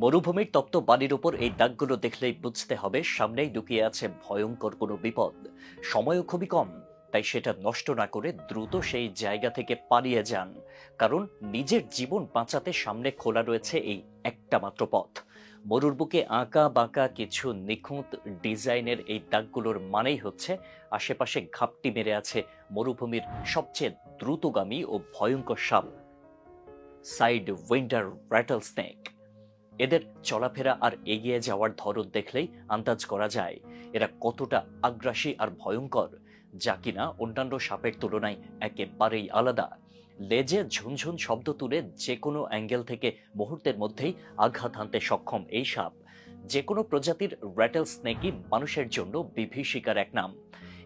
মরুভূমির তপ্ত বালির উপর এই দাগগুলো দেখলেই বুঝতে হবে সামনেই লুকিয়ে আছে ভয়ঙ্কর কোনো বিপদ। সময়ও খুবই কম, তাই সেটা নষ্ট না করে দ্রুত সেই জায়গা থেকে পালিয়ে যান, কারণ নিজের জীবন বাঁচাতে সামনে খোলা রয়েছে এই একটা মাত্র পথ। মরুর বুকে আঁকা বাঁকা কিছু নিখুঁত ডিজাইনের এই দাগগুলোর মানেই হচ্ছে আশেপাশে ঘাপটি মেরে আছে মরুভূমির সবচেয়ে দ্রুতগামী ও ভয়ঙ্কর সাপ, সাইড উইন্টার র্যাটল স্নেক এদের চলাফেরা আর এগিয়ে যাওয়ার ধরন দেখলেই আন্দাজ করা যায় এরা কতটা আগ্রাসী আর ভয়ঙ্কর, যা কিনা অন্যান্য সাপের তুলনায় একেবারেই আলাদা। লেজে ঝুনঝুন শব্দ তুলে যে কোনো অ্যাঙ্গেল থেকে মুহূর্তের মধ্যেই আঘাত হানতে সক্ষম এই সাপ। যে কোনো প্রজাতির র্যাটেল স্নেকই মানুষের জন্য বিভীষিকার এক নাম।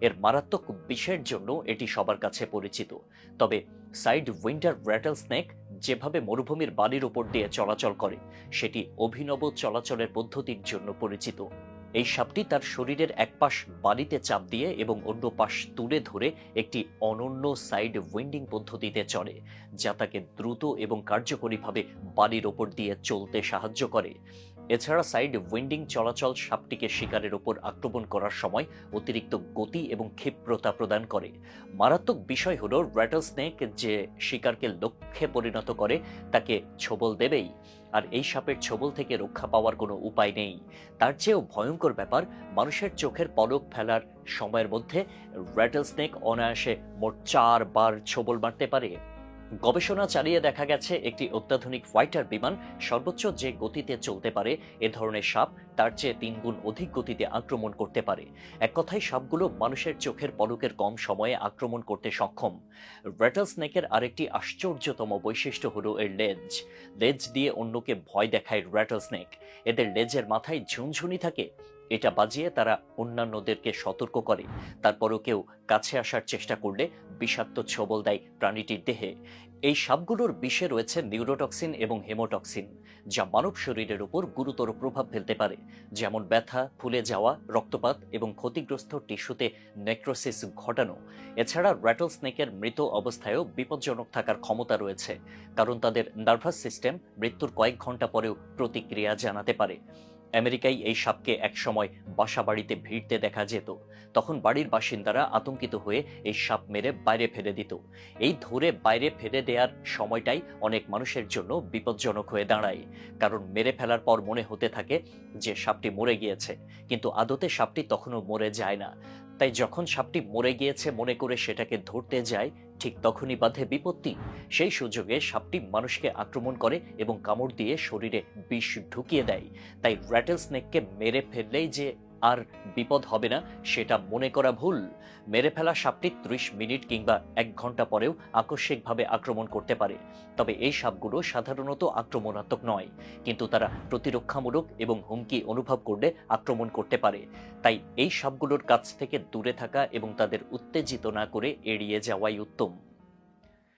এর মারাত্মক বিষের জন্য এটি সবার কাছে পরিচিত। তবে সাইড উইন্টার র্যাটেল স্নেক যেভাবে মরুভূমির বালির উপর দিয়ে চলাচল করে, সেটি অভিনব চলাচলের পদ্ধতির জন্য পরিচিত। এই সাপটি তার শরীরের এক পাশ বালিতে চাপ দিয়ে এবং অন্য পাশ তুলে ধরে একটি অনন্য সাইড উইন্ডিং পদ্ধতিতে চলে যা তাকে দ্রুত এবং কার্যকরীভাবে বালির ওপর দিয়ে চলতে সাহায্য করে। এছাড়া সাইড উইন্ডিং চলাচল সাপটিকে শিকারের ওপর আক্রমণ করার সময় অতিরিক্ত গতি এবং ক্ষিপ্রতা প্রদান করে। মারাত্মক বিষয় হলো র্যাটল স্নেক যে শিকারকে লক্ষ্যে পরিণত করে, তাকে ছোবল দেবেই। আর এই সাপের ছোবল থেকে রক্ষা পাওয়ার কোনো উপায় নেই। তার চেয়েও ভয়ঙ্কর ব্যাপার, মানুষের চোখের পলক ফেলার সময়ের মধ্যে র্যাটল স্নেক অনায়াসে মোট চারবার ছোবল মারতে পারে। গবেষণা চালিয়ে দেখা গেছে একটি অত্যাধুনিক ফাইটার বিমান সর্বোচ্চ যে গতিতে চলতে পারে, এ ধরনের সাপ তার চেয়ে তিন গুণ অধিক গতিতে আক্রমণ করতে পারে। এক কথায়, সাপগুলো মানুষের চোখের পলকের কম সময়ে আক্রমণ করতে সক্ষম। র্যাটল স্নেকের আরেকটি আশ্চর্যতম বৈশিষ্ট্য হলো এর লেজ। লেজ দিয়ে অন্যকে ভয় দেখায় র্যাটল স্নেক এদের লেজের মাথায় ঝুনঝুনি থাকে। এটা বাজিয়ে তারা অন্যান্যদেরকে সতর্ক করে। তারপরও কেউ কাছে আসার চেষ্টা করলে বিষাক্ত ছবল দেয় প্রাণীটির দেহে। এই সাপগুলোর বিষে রয়েছে নিউরোটক্সিন এবং হেমোটক্সিন, যা মানব শরীরের উপর গুরুতর প্রভাব ফেলতে পারে, যেমন ব্যথা, ফুলে যাওয়া, রক্তপাত এবং ক্ষতিগ্রস্ত টিস্যুতে নেক্রোসিস ঘটানো। এছাড়া র্যাটল স্নেকের মৃত অবস্থায়ও বিপজ্জনক থাকার ক্ষমতা রয়েছে, কারণ তাদের নার্ভাস সিস্টেম মৃত্যুর কয়েক ঘণ্টা পরেও প্রতিক্রিয়া জানাতে পারে। আমেরিকায় এই সাপকে একসময় বাসা বাড়িতে ভিড়তে দেখা যেত। তখন বাড়ির বাসিন্দারা আতঙ্কিত হয়ে এই সাপ মেরে বাইরে ফেলে দিত। এই ধরে বাইরে ফেলে দেওয়ার সময়টাই অনেক মানুষের জন্য বিপজ্জনক হয়ে দাঁড়ায়। কারণ মেরে ফেলার পর মনে হতে থাকে যে সাপটি মরে গিয়েছে। কিন্তু আদতে সাপটি তখনও মরে যায় না। তাই যখন সাপটি মরে গিয়েছে মনে করে সেটাকে ধরতে যায়, ঠিক তখনই বাধে বিপত্তি। সেই সুযোগে সাপটি মানুষকে আক্রমণ করে এবং কামড় দিয়ে শরীরে বিষ ঢুকিয়ে দেয়। তাই র্যাটেল স্নেককে মেরে ফেললেই যে আর বিপদ হবে না, সেটা মনে করা ভুল। মেরে ফেলা সাপটি ত্রিশ মিনিট কিংবা এক ঘণ্টা পরেও আকস্মিকভাবে আক্রমণ করতে পারে। তবে এই সাপগুলো সাধারণত আক্রমণাত্মক নয়, কিন্তু তারা প্রতিরক্ষামূলক এবং হুমকি অনুভব করলে আক্রমণ করতে পারে। তাই এই সাপগুলোর কাছ থেকে দূরে থাকা এবং তাদের উত্তেজিত না করে এড়িয়ে যাওয়াই উত্তম।